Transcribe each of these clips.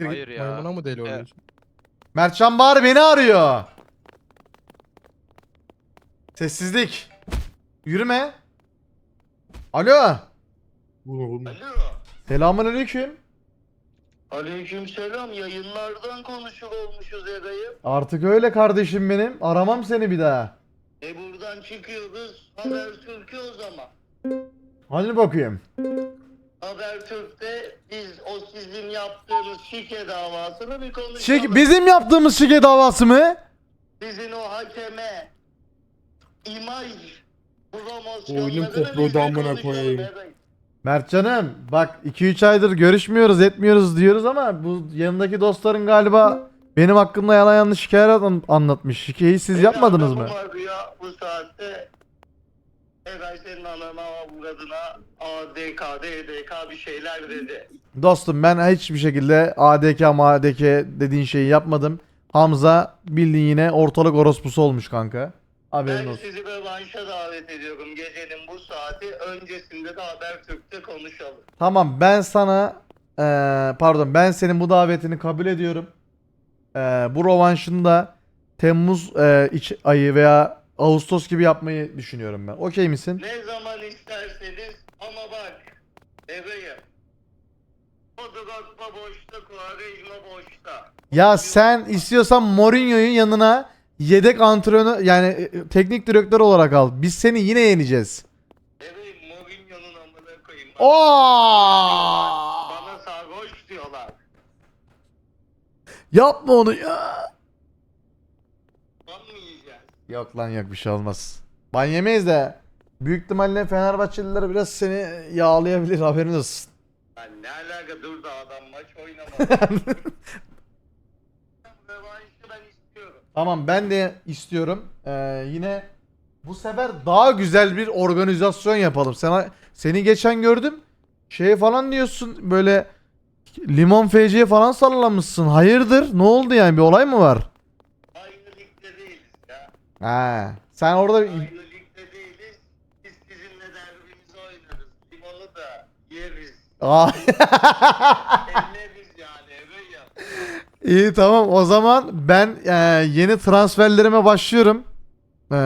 Siktir Hayır git ya. maymuna mı deli oluyorsun? Mertcan Bahar beni arıyor. Sessizlik. Yürüme. Alo. Alo. Selamun aleyküm. Aleykümselam yayınlardan konuşur olmuşuz Eray'ım. Artık öyle kardeşim benim. Aramam seni bir daha. E buradan çıkıyoruz Habertürk'e o zaman. Hadi bakayım. Habertürk'te biz o sizin yaptığınız şike davasını bir konuşalım. Şik, bizim yaptığımız şike davası mı? Sizin o hakeme imaj biz bir damına konuşalım koyayım. Mertcan'ım bak 2-3 aydır görüşmüyoruz etmiyoruz diyoruz ama bu yanındaki dostların galiba benim hakkımda yalan yanlış hikayeler an- anlatmış. Şikeyi siz yapmadınız mı? Arıyor bu saatte. Eray senin anana avradına ADK, DDK bir şeyler dedi. Dostum ben hiçbir şekilde ADK MADK dediğin şeyi yapmadım. Hamza bildiğin yine ortalık orospusu olmuş kanka. Haberin Ben olsun. sizi rövanşa davet ediyorum gecenin bu saati. Öncesinde de Habertürk'te konuşalım. Tamam ben sana eee, pardon ben senin bu davetini kabul ediyorum. Eee, bu rovanşını da Temmuz eee, iç ayı veya Ağustos gibi yapmayı düşünüyorum ben. Okey misin? Ne zaman isterseniz ama bak bebeğim. O Drogba boşta, Quaresma boşta. Ya sen istiyorsan Mourinho'yu yanına yedek antrenör yani e, teknik direktör olarak al. Biz seni yine yeneceğiz. Bebeğim Mourinho'nun amına koyayım. Oo! Bana sarhoş diyorlar. Yapma onu ya. Ban mı yiyeceğiz? Yok lan yok bir şey olmaz. Ban yemeyiz de büyük ihtimalle Fenerbahçeliler biraz seni yağlayabilir haberin olsun. Lan ne alaka dur da adam maç oynamadı. Rövanşı ben istiyorum. Tamam ben de istiyorum. Ee, yine bu sefer daha güzel bir organizasyon yapalım. Sana seni geçen gördüm. Şey falan diyorsun böyle limon feciye falan sallamışsın. Hayırdır? Ne oldu yani? Bir olay mı var? Aynı ligde değiliz ya. Ha. Sen orada Aynı ligde değiliz. Biz sizinle derbimizi oynarız. Limonu da yeriz. Aa. Elleriz yani Ereğim. İyi tamam o zaman ben e, yeni transferlerime başlıyorum. E,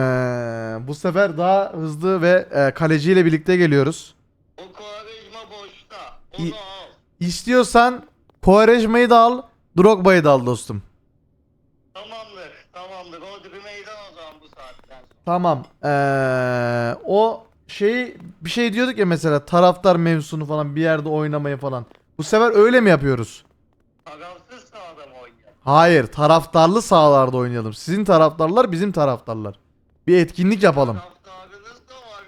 bu sefer daha hızlı ve e, kaleciyle birlikte geliyoruz. O Quaresma boşta. İyi. Onu al. İstiyorsan Quaresma'yı da al, Drogba'yı da al dostum. Tamamdır. O bir meydan o zaman bu saatten sonra. Tamam. Ee, o şeyi bir şey diyorduk ya mesela taraftar mevzusunu falan bir yerde oynamayı falan. Bu sefer öyle mi yapıyoruz? Tarafsız sahada mı oynayalım? Hayır, taraftarlı sahalarda oynayalım. Sizin taraftarlar, bizim taraftarlar. Bir etkinlik yapalım. Taraftarınız da var.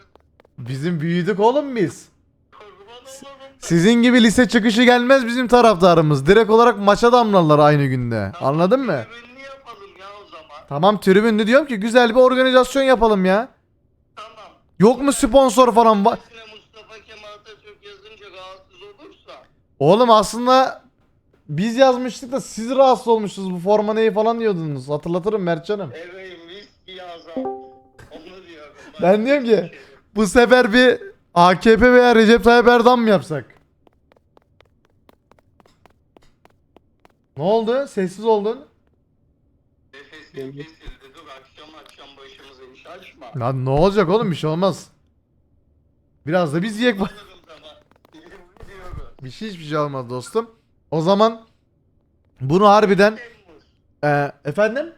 Bizim büyüdük oğlum biz. Kurban olurum. Sizin gibi lise çıkışı gelmez bizim taraftarımız. Direkt olarak maça damlarlar aynı günde. Anladın mı yapalım ya o zaman. Tamam tribünlü diyorum ki güzel bir organizasyon yapalım ya. Tamam. Yok mu sponsor falan? Va- Mustafa Kemal Atatürk yazınca rahatsız olursa. Oğlum aslında biz yazmıştık da siz rahatsız olmuşsunuz bu forma neyi falan diyordunuz. Hatırlatırım Mertcan'ım. Ereğim viski yazan. Onu diyorum. Ben diyorum ki bu sefer bir AKP veya Recep Tayyip Erdoğan mı yapsak? Ne oldu? Sessiz oldun. Dur akşam akşam başımıza iş açma. Lan ne olacak oğlum bir şey olmaz. Biraz da biz yiyek. Diyorum. Bir şey hiçbir şey olmaz dostum. O zaman bunu harbiden Temmuz. Ee, efendim?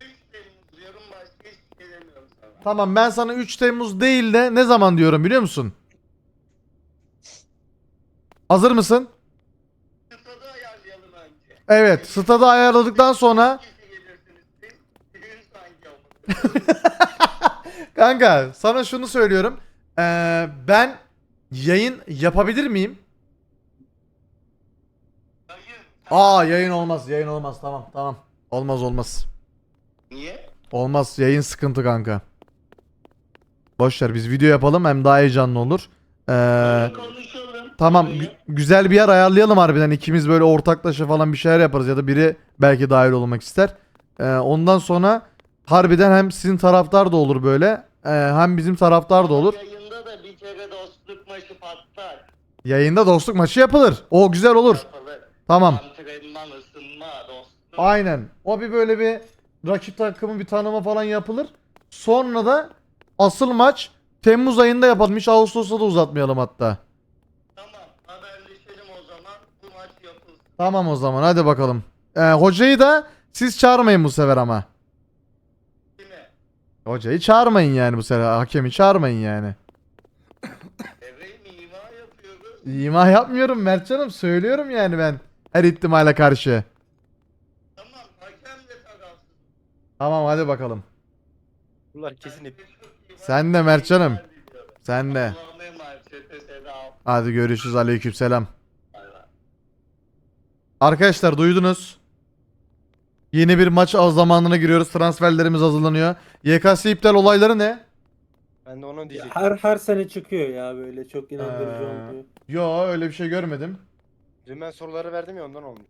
3 Temmuz başka demiyorum sana. Tamam ben sana 3 Temmuz değil de ne zaman diyorum biliyor musun? Hazır mısın? Kıtada ayarlayalım önce. Evet, stadı ayarladıktan sonra kanka sana şunu söylüyorum. Ee, ben yayın yapabilir miyim? Aa yayın olmaz, yayın olmaz. Tamam, tamam. Olmaz olmaz. Niye? Olmaz, yayın sıkıntı kanka. Boş ver biz video yapalım hem daha heyecanlı olur. Ee, Konuşalım. Tamam gü- güzel bir yer ayarlayalım harbiden ikimiz böyle ortaklaşa falan bir şeyler yaparız ya da biri belki dahil olmak ister. Ee, ondan sonra harbiden hem sizin taraftar da olur böyle e, hem bizim taraftar da olur. Yayında da bir kere dostluk maçı patlar. Yayında dostluk maçı yapılır. O güzel olur. Yapılır. Tamam. Antrenman ısınma. Aynen. O bir böyle bir rakip takımın bir tanıma falan yapılır. Sonra da asıl maç Temmuz ayında yapalım. Hiç Ağustos'ta da uzatmayalım hatta. Tamam haberleşelim o zaman. Bu maç yapılsın. Tamam o zaman hadi bakalım. Ee, hocayı da siz çağırmayın bu sefer ama. Hocayı çağırmayın yani bu sefer. Hakemi çağırmayın yani. İma yapıyoruz? İma yapmıyorum Mertcan'ım. Söylüyorum yani ben. Her ihtimale karşı. Tamam hakem de tarafsız. Tamam hadi bakalım. Bunlar kesin hep. Sen de Mertcan'ım. Sen de. Allah'ım emanet. Hadi görüşürüz. Aleykümselam. Arkadaşlar duydunuz. Yeni bir maç az zamanına giriyoruz. Transferlerimiz hazırlanıyor. YKS iptal olayları ne? Ben de onu Ya diyecektim. her her sene çıkıyor ya böyle çok inandırıcı Ee, olmuyor. Yo öyle bir şey görmedim. Dün ben soruları verdim ya ondan olmuş.